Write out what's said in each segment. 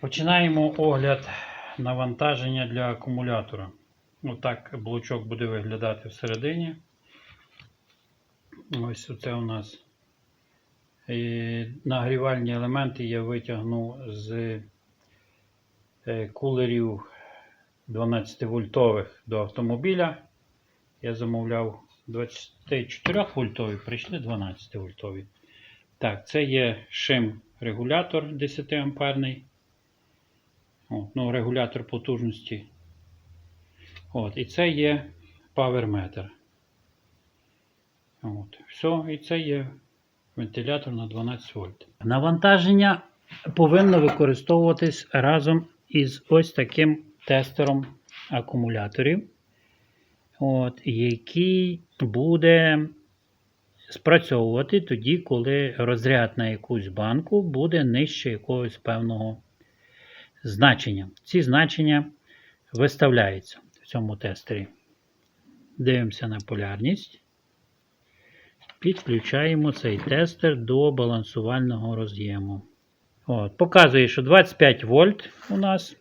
Починаємо огляд навантаження для акумулятора. Отак блочок буде виглядати всередині. Ось оце у нас е, нагрівальні елементи я витягнув з е, кулерів 12 вольтових до автомобіля. Я замовляв 24 вольтові, прийшли 12 вольтові. Так, це є шим регулятор 10 амперний. От, ну, регулятор потужності. От, і це є паверметр. От, все, і це є вентилятор на 12 вольт. Навантаження повинно використовуватись разом із ось таким тестером акумуляторів, от, який буде спрацьовувати тоді, коли розряд на якусь банку буде нижче якогось певного значення. Ці значення виставляються в цьому тестері. Дивимося на полярність. Підключаємо цей тестер до балансувального роз'єму. От, Показує, що 25 вольт у нас.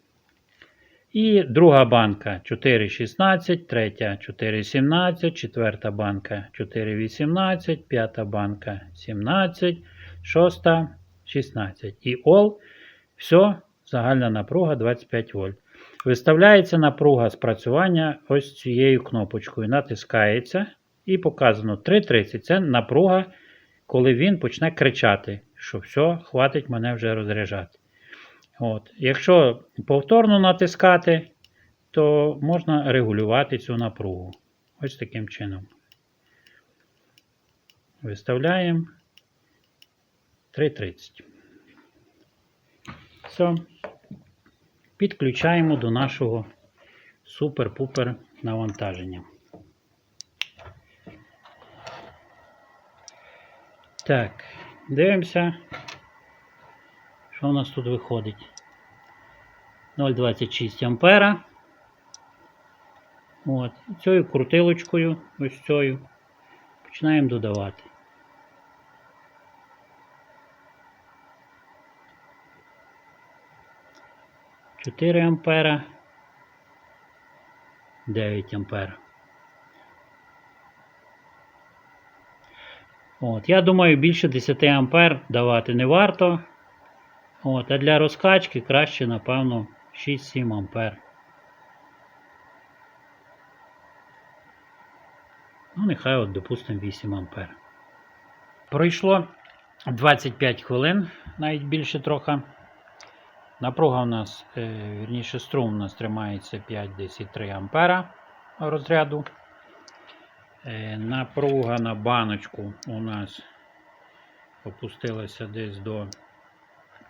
І друга банка 4,16, третя 4,17, четверта банка 4,18, п'ята банка 17, шоста 16. І all, все, загальна напруга 25 вольт. Виставляється напруга спрацювання ось цією кнопочкою. Натискається і показано 3,30. Це напруга, коли він почне кричати, що все, хватить мене вже розряджати. От. Якщо повторно натискати, то можна регулювати цю напругу. Ось таким чином. Виставляємо 3,30. Все. Підключаємо до нашого супер-пупер навантаження. Так, дивимося, що у нас тут виходить. 0,26 ампера. От. Цією крутилочкою, ось цією, починаємо додавати. Чотири ампера. 9 ампер. От, я думаю, більше 10 ампер давати не варто. От, а для розкачки краще, напевно, 6-7 ампер. Ну, нехай, от, допустимо, 8 ампер. Пройшло 25 хвилин, навіть більше трохи. Напруга у нас, е, вірніше, струм у нас тримається 5-10-3 ампера розряду. Е, Напруга на баночку у нас опустилася десь до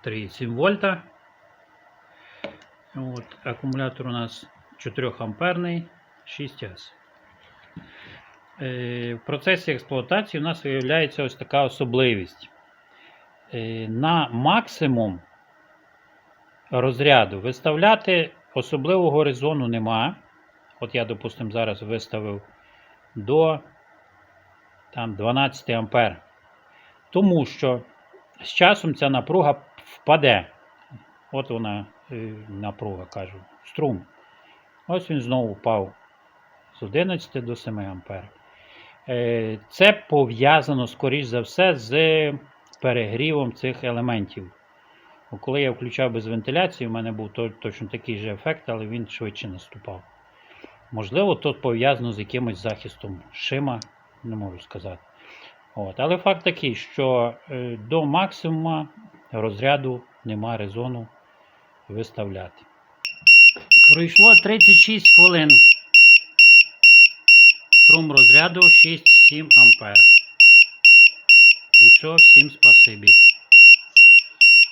3,7 вольта. От, акумулятор у нас 4 амперний 6С. Е, В процесі експлуатації у нас виявляється ось така особливість. Е, На максимум розряду виставляти особливого резону нема. От я, допустимо, зараз виставив до там, 12 ампер. Тому що з часом ця напруга впаде. От вона е, напруга, кажу, струм. Ось він знову впав з 11 до 7 ампер. Е, Це пов'язано, скоріш за все, з перегрівом цих елементів. Коли я включав без вентиляції, у мене був точно такий же ефект, але він швидше наступав. Можливо, тут пов'язано з якимось захистом шима, не можу сказати. От. Але факт такий, що е, до максимума розряду нема резону виставляти. Пройшло 36 хвилин. Струм розряду 6-7 ампер. Усьо, всім спасибі.